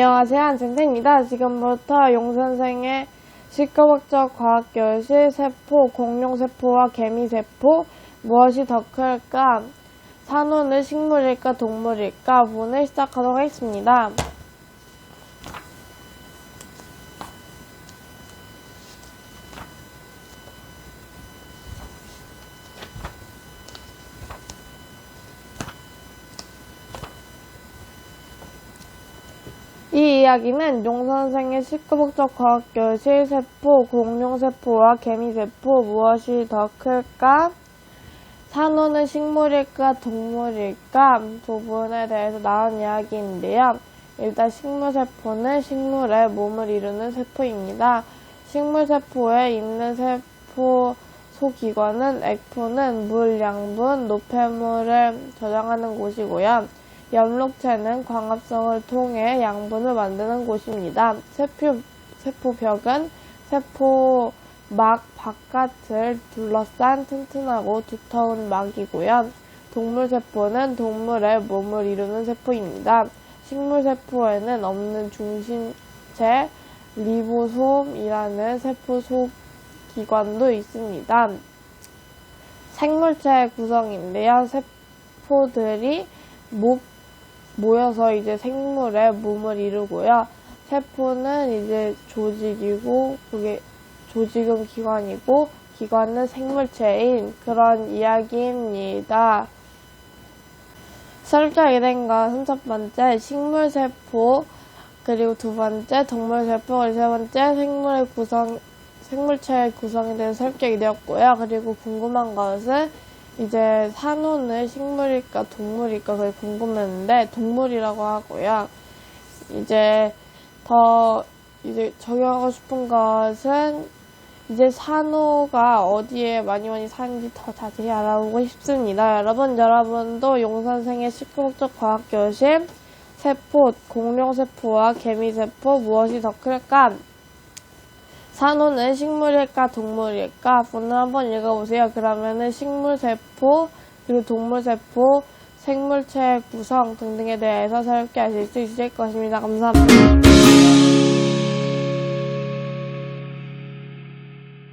안녕하세요. 한센태입니다. 지금부터 용선생의 시끄벅적 과학교실 세포, 공룡세포와 개미세포 무엇이 더 클까? 산호는 식물일까 동물일까? 문을 시작하도록 하겠습니다. 이 이야기는 용선생의 시끄벅적 과학교실 세포, 공룡세포와 개미세포 무엇이 더 클까? 산호는 식물일까 동물일까 부분에 대해서 나온 이야기인데요. 일단 식물세포는 식물의 몸을 이루는 세포입니다. 식물세포에 있는 세포 소기관은 액포는 물, 양분, 노폐물을 저장하는 곳이고요. 염록체는 광합성을 통해 양분을 만드는 곳입니다. 세포, 세포벽은 세포 막 바깥을 둘러싼 튼튼하고 두터운 막이고요. 동물세포는 동물의 몸을 이루는 세포입니다. 식물세포에는 없는 중심체 리보솜이라는 세포 소기관도 있습니다. 생물체의 구성인데요. 세포들이 모, 모여서 이제 생물의 몸을 이루고요. 세포는 이제 조직이고 그게 조직은 기관이고 기관은 생물체인 그런 이야기입니다. 된 것은 첫 번째 식물 세포 그리고 두 번째 동물 세포 그리고 세 번째 생물의 구성 생물체의 구성에 대해서 설정이 되었고요. 그리고 궁금한 것은 이제 산호는 식물일까 동물일까 그게 궁금했는데 동물이라고 하고요. 이제 더 이제 적용하고 싶은 것은 이제 산호가 어디에 많이 많이 사는지 더 자세히 알아보고 싶습니다. 여러분, 여러분도 용선생의 식구목적 과학교실 세포, 공룡세포와 개미세포 무엇이 더 클까? 산호는 식물일까 동물일까? 분을 한번 읽어보세요. 그러면은 식물세포, 그리고 동물세포, 생물체 구성 등등에 대해서 새롭게 아실 수 있을 것입니다. 감사합니다.